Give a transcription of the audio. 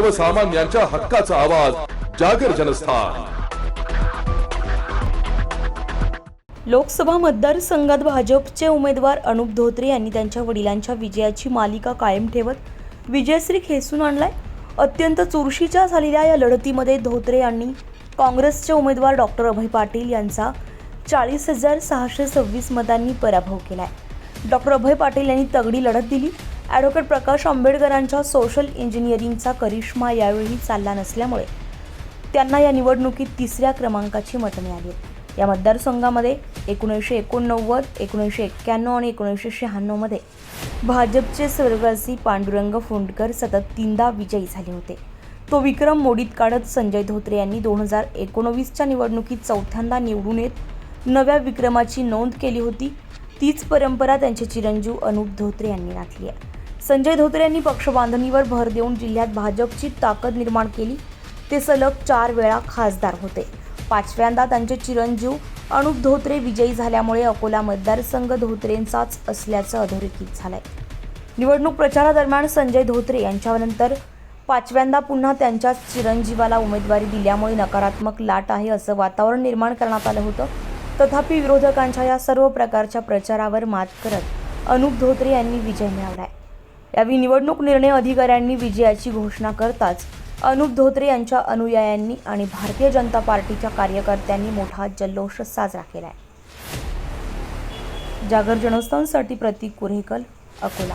सर्वसामान्यांच्या हक्काचा आवाज जागर जनस्थान. लोकसभा मतदारसंघात भाजपचे उमेदवार अनुप धोत्रे यांनी त्यांच्या वडिलांच्या विजयाची मालिका कायम ठेवत विजयश्री खेसून आणलाय. अत्यंत चुरशीच्या झालेल्या या लढतीमध्ये धोत्रे यांनी काँग्रेसचे उमेदवार डॉक्टर अभय पाटील यांचा चाळीस हजार सहाशे सव्वीस मतांनी पराभव केलाय. डॉक्टर अभय पाटील यांनी तगडी लढत दिली. ॲडव्होकेट प्रकाश आंबेडकरांच्या सोशल इंजिनिअरिंगचा करिश्मा यावेळी चालला नसल्यामुळे त्यांना या निवडणुकीत तिसऱ्या क्रमांकाची मतं मिळाली आहेत. या मतदारसंघामध्ये एकोणीसशे एकोणनव्वद एकोणीसशे एक्क्याण्णव आणि एकोणीसशे शहाण्णवमध्ये भाजपचे स्वर्गवासी पांडुरंग फुंडकर सतत तीनदा विजयी झाले होते. तो विक्रम मोडीत काढत संजय धोत्रे यांनी दोन हजार एकोणवीसच्या निवडणुकीत चौथ्यांदा निवडून येत नव्या विक्रमाची नोंद केली होती. तीच परंपरा त्यांचे चिरंजीव अनुप धोत्रे यांनी राखली आहे. संजय धोत्रे यांनी पक्षबांधणीवर भर देऊन जिल्ह्यात भाजपची ताकद निर्माण केली. ते सलग चार वेळा खासदार होते. पाचव्यांदा त्यांचे चिरंजीव अनुप धोत्रे विजयी झाल्यामुळे अकोला मतदारसंघ धोत्रेंचाच असल्याचं अधोरेखित झालंय. निवडणूक प्रचारादरम्यान संजय धोत्रे यांच्यानंतर पाचव्यांदा पुन्हा त्यांच्याच चिरंजीवाला उमेदवारी दिल्यामुळे नकारात्मक लाट आहे असं वातावरण निर्माण करण्यात आलं होतं. तथापि विरोधकांच्या या सर्व प्रकारच्या प्रचारावर मात करत अनुप धोत्रे यांनी विजय मिळवलाय. यावेळी निवडणूक निर्णय अधिकाऱ्यांनी विजयाची घोषणा करताच अनुप धोत्रे यांच्या अनुयायांनी आणि भारतीय जनता पार्टीच्या कार्यकर्त्यांनी मोठा जल्लोष साजरा केला आहे जागर जनस्थानसाठी प्रतीक कुरेकल अकोला.